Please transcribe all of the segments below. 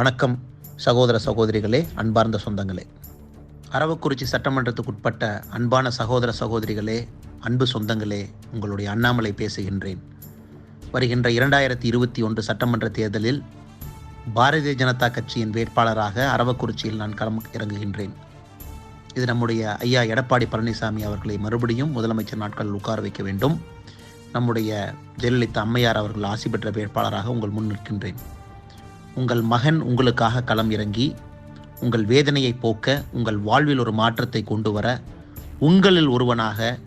வணக்கம் சகோதர சகோதரிகளே அன்பார்ந்த சொந்தங்களே. அரவக்குறிச்சி சட்டமன்றத்துக்குட்பட்ட அன்பான சகோதர சகோதரிகளே அன்பு சொந்தங்களே உங்களுடைய அண்ணாமலை பேசுகின்றேன். வருகின்ற இரண்டாயிரத்தி இருபத்தி ஒன்று சட்டமன்ற தேர்தலில் பாரதிய ஜனதா கட்சியின் வேட்பாளராக அரவக்குறிச்சியில் நான் களம் இறங்குகின்றேன். இது நம்முடைய ஐயா எடப்பாடி பழனிசாமி அவர்களை மறுபடியும் முதலமைச்சர் நாட்களில் உட்கார வைக்க வேண்டும். நம்முடைய ஜெயலலிதா அம்மையார் அவர்கள் ஆசி பெற்ற வேட்பாளராக உங்கள் முன் நிற்கின்றேன். உங்கள் மகன் உங்களுக்காக களம் இறங்கி உங்கள் வேதனையை போக்க உங்கள் வாழ்வில் ஒரு மாற்றத்தை கொண்டு வர உங்களில் ஒருவனாக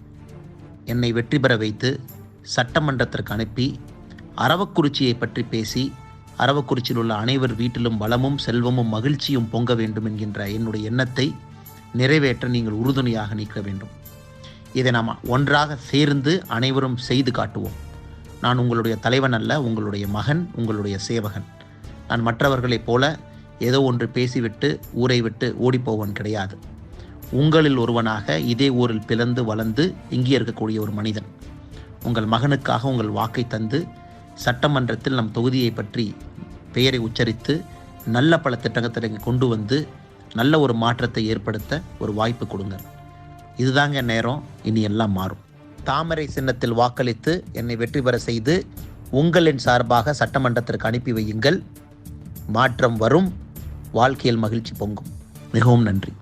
என்னை வெற்றி பெற வைத்து சட்டமன்றத்திற்கு அனுப்பி அரவக்குறிச்சியை பற்றி பேசி அரவக்குறிச்சியில் உள்ள அனைவர் வீட்டிலும் வளமும் செல்வமும் மகிழ்ச்சியும் பொங்க வேண்டும் என்கின்ற என்னுடைய எண்ணத்தை நிறைவேற்ற நீங்கள் உறுதுணையாக நிற்க வேண்டும். இதை நாம் ஒன்றாக சேர்ந்து அனைவரும் செய்து காட்டுவோம். நான் உங்களுடைய தலைவன் அல்ல உங்களுடைய மகன் உங்களுடைய சேவகன். நான் மற்றவர்களைப் போல ஏதோ ஒன்று பேசிவிட்டு ஊரை விட்டு ஓடிப்போவன் கிடையாது. உங்களில் ஒருவனாக இதே ஊரில் பிறந்து வளர்ந்து இங்கே இருக்கக்கூடிய ஒரு மனிதன். உங்கள் மகனுக்காக உங்கள் வாக்கை தந்து சட்டமன்றத்தில் நம் தொகுதியை பற்றி பெயரை உச்சரித்து நல்ல பல திட்டங்களை இங்கே கொண்டு வந்து நல்ல ஒரு மாற்றத்தை ஏற்படுத்த ஒரு வாய்ப்பு கொடுங்க. இதுதாங்க நேரம் இனி எல்லாம் மாறும். தாமரை சின்னத்தில் வாக்களித்து என்னை வெற்றி பெற செய்து உங்களின் சார்பாக சட்டமன்றத்திற்கு அனுப்பி வையுங்கள். மாற்றம் வரும். வாழ்க்கையில் மகிழ்ச்சி பொங்கும். மிகவும் நன்றி.